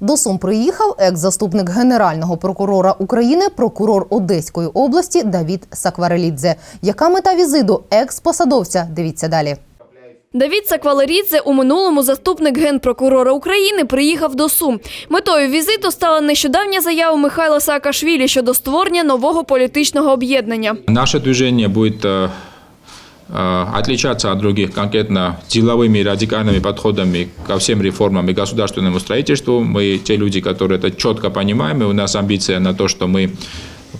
До Сум приїхав екс-заступник генерального прокурора України, прокурор Одеської області Давід Сакварелідзе. Яка мета візиту екс-посадовця? Дивіться далі. Давід Саквалерідзе у минулому заступник генпрокурора України приїхав до Сум. Метою візиту стала нещодавня заява Михайла Саакашвілі щодо створення нового політичного об'єднання. Наше движение будет э, э, отличаться от других конкретно деловыми и радикальными подходами ко всем реформам и государственному строительству. Мы те люди, которые это четко понимаем, и у нас амбиция на то, что мы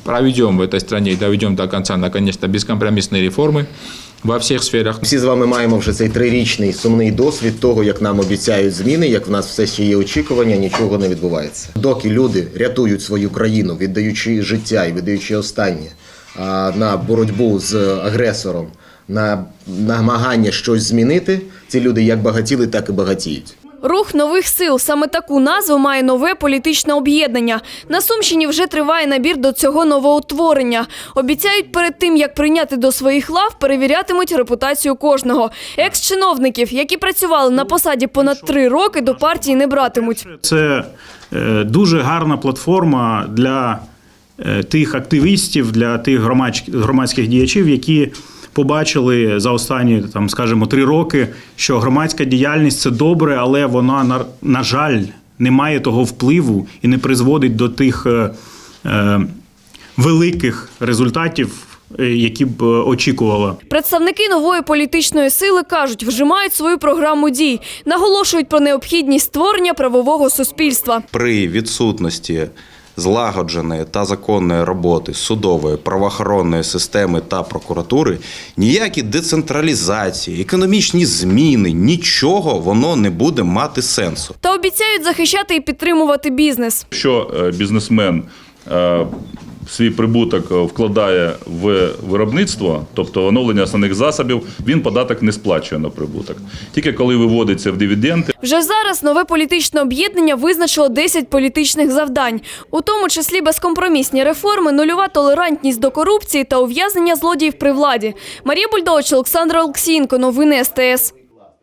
проведем в этой стране и доведем до конца, наконец-то, бескомпромиссные реформы во всех сферах. Всі з вами маємо вже цей трирічний сумний досвід того, як нам обіцяють зміни, як в нас все ще є очікування, нічого не відбувається. Доки люди рятують свою країну, віддаючи життя і віддаючи останнє а, на боротьбу з агресором, на намагання щось змінити, ці люди як багатіли, так і багатіють. Рух нових сил саме таку назву має нове політичне об'єднання. На Сумщині вже триває набір до цього новоутворення. Обіцяють перед тим, як прийняти до своїх лав, перевірятимуть репутацію кожного. Екс-чиновників, які працювали на посаді понад три роки, до партії не братимуть. Це е, дуже гарна платформа для е, тих активістів, для тих громадськ- громадських діячів, які побачили за останні, там, скажімо, три роки, що громадська діяльність це добре, але вона, на, на жаль, не має того впливу і не призводить до тих е, е, великих результатів, е, які б е, очікувала. Представники нової політичної сили кажуть, вжимають свою програму дій, наголошують про необхідність створення правового суспільства. при відсутності злагодженої та законної роботи судової, правоохоронної системи та прокуратури ніякі децентралізації, економічні зміни, нічого воно не буде мати сенсу. Та обіцяють захищати і підтримувати бізнес. Якщо е, бізнесмен е, свій прибуток е, вкладає в виробництво, тобто оновлення основних засобів, він податок не сплачує на прибуток. Тільки коли виводиться в дивіденди, Вже зараз нове політичне об'єднання визначило 10 політичних завдань, у тому числі безкомпромісні реформи, нульова толерантність до корупції та ув'язнення злодіїв при владі. Марія Бульдович, Олександр Олексієнко. Новини СТС.